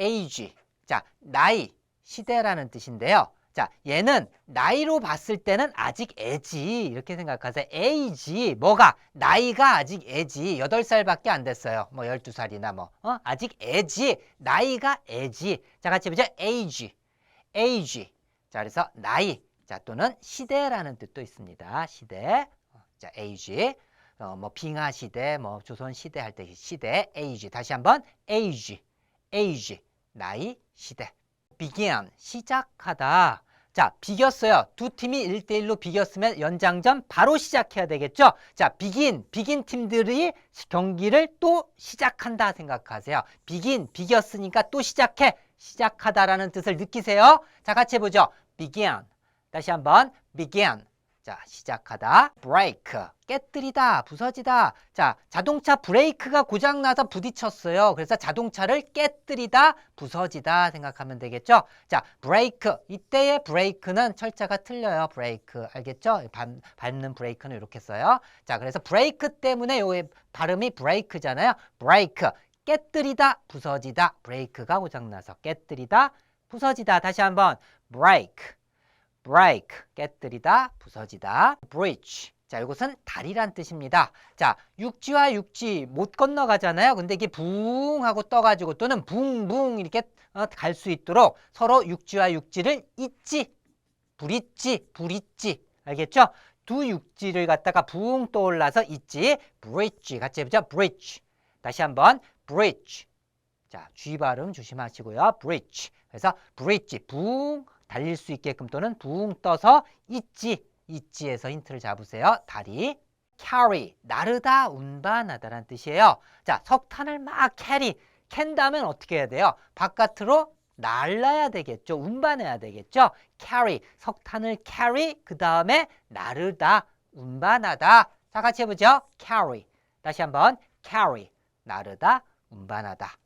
age. 자, 나이, 시대라는 뜻인데요. 자, 얘는 나이로 봤을 때는 아직 애지. 이렇게 생각하세요. age. 뭐가? 나이가 아직 애지. 8살밖에 안 됐어요. 뭐 12살이나 뭐. 어? 아직 애지. 나이가 애지. 자, 같이 보죠. age. age. 자, 그래서 나이. 자, 또는 시대라는 뜻도 있습니다. 시대. 어, 자, age. 어, 뭐 빙하 시대, 뭐 조선 시대 할 때 시대, age. 다시 한번 age. age. 나이, 시대. begin. 시작하다. 자, 비겼어요. 두 팀이 1대1로 비겼으면 연장전 바로 시작해야 되겠죠? 자, 비긴, 비긴 팀들이 경기를 또 시작한다 생각하세요. 비긴, 비겼으니까 또 시작해. 시작하다라는 뜻을 느끼세요. 자, 같이 해보죠. begin. 다시 한번 begin. 자, 시작하다. break. 깨뜨리다, 부서지다. 자, 자동차 브레이크가 고장나서 부딪혔어요. 그래서 자동차를 깨뜨리다, 부서지다 생각하면 되겠죠? 자, 브레이크. 이때의 브레이크는 철자가 틀려요. 브레이크. 알겠죠? 밟, 밟는 브레이크는 이렇게 써요. 자, 그래서 브레이크 때문에 요 발음이 브레이크잖아요. 브레이크. 깨뜨리다, 부서지다. 브레이크가 고장나서 깨뜨리다, 부서지다. 다시 한번 break. Break 깨뜨리다 부서지다. bridge. 자 이것은 다리란 뜻입니다. 자 육지와 육지 못 건너가잖아요. 근데 이게 붕 하고 떠가지고 또는 붕붕 이렇게 어, 갈수 있도록 서로 육지와 육지를 잇지 부딪지 부딪지. 알겠죠? 두 육지를 갖다가 붕 떠올라서 있지 bridge. 같이 해보죠. bridge. 다시 한번 bridge. 자 G 발음 조심하시고요. bridge. 그래서 bridge 붕 달릴 수 있게끔 또는 붕 떠서 있지, 있지에서 힌트를 잡으세요. 다리. carry, 나르다, 운반하다라는 뜻이에요. 자, 석탄을 막 carry, 캔다면 어떻게 해야 돼요? 바깥으로 날라야 되겠죠. 운반해야 되겠죠. carry, 석탄을 carry, 그 다음에 나르다, 운반하다. 자, 같이 해보죠. carry. 다시 한번 carry, 나르다, 운반하다.